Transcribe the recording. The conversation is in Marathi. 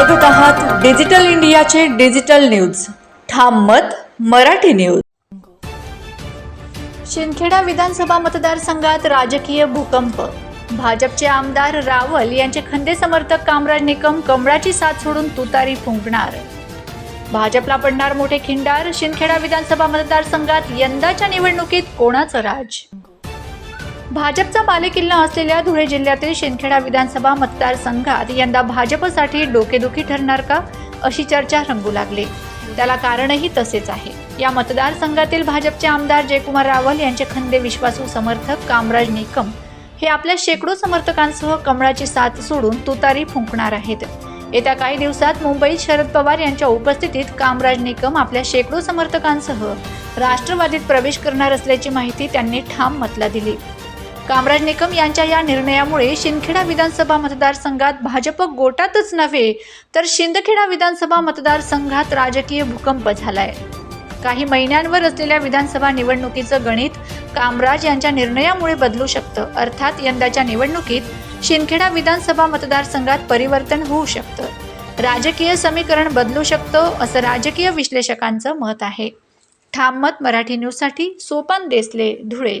बघत आहात डिजिटल इंडियाचे डिजिटल न्यूज. ठाम मत मराठी न्यूज. शिंदखेडा विधानसभा मतदारसंघात राजकीय भूकंप. भाजपचे आमदार रावल यांचे खंदे समर्थक कामराज निकम कमळाची साथ सोडून तुतारी फुंकणार. भाजपला पडणार मोठे खिंडार शिंदखेडा विधानसभा मतदारसंघात यंदाच्या निवडणुकीत कोणाचं राज? भाजपचा बालेकिल्ला असलेल्या धुळे जिल्ह्यातील शिंदखेडा विधानसभा मतदारसंघात यंदा भाजपसाठी डोकेदुखी ठरणार का अशी चर्चा रंगू लागली. त्याला कारणही तसेच आहे. या मतदारसंघातील भाजपचे आमदार जयकुमार रावल यांचे खंदे विश्वासू समर्थक कामराज निकम हे आपल्या शेकडो समर्थकांसह कमळाची साथ सोडून तुतारी फुंकणार आहेत. येत्या काही दिवसात मुंबईत शरद पवार यांच्या उपस्थितीत कामराज निकम आपल्या शेकडो समर्थकांसह राष्ट्रवादीत प्रवेश करणार असल्याची माहिती त्यांनी ठाम मतला दिली. कामराज निकम यांच्या या निर्णयामुळे शिंदखेडा विधानसभा मतदारसंघात भाजप गोटातच नव्हे तर शिंदखेडा विधानसभा मतदारसंघात राजकीय भूकंप झालाय. काही महिन्यांवर असलेल्या विधानसभा निवडणुकीचं गणित कामराज यांच्या निर्णयामुळे बदलू शकतं अर्थात यंदाच्या निवडणुकीत शिंदखेडा विधानसभा मतदारसंघात परिवर्तन होऊ शकतं. राजकीय समीकरण बदलू शकतं असं राजकीय विश्लेषकांचं मत आहे. ठाम मत मराठी न्यूजसाठी सोपान देसले धुळे.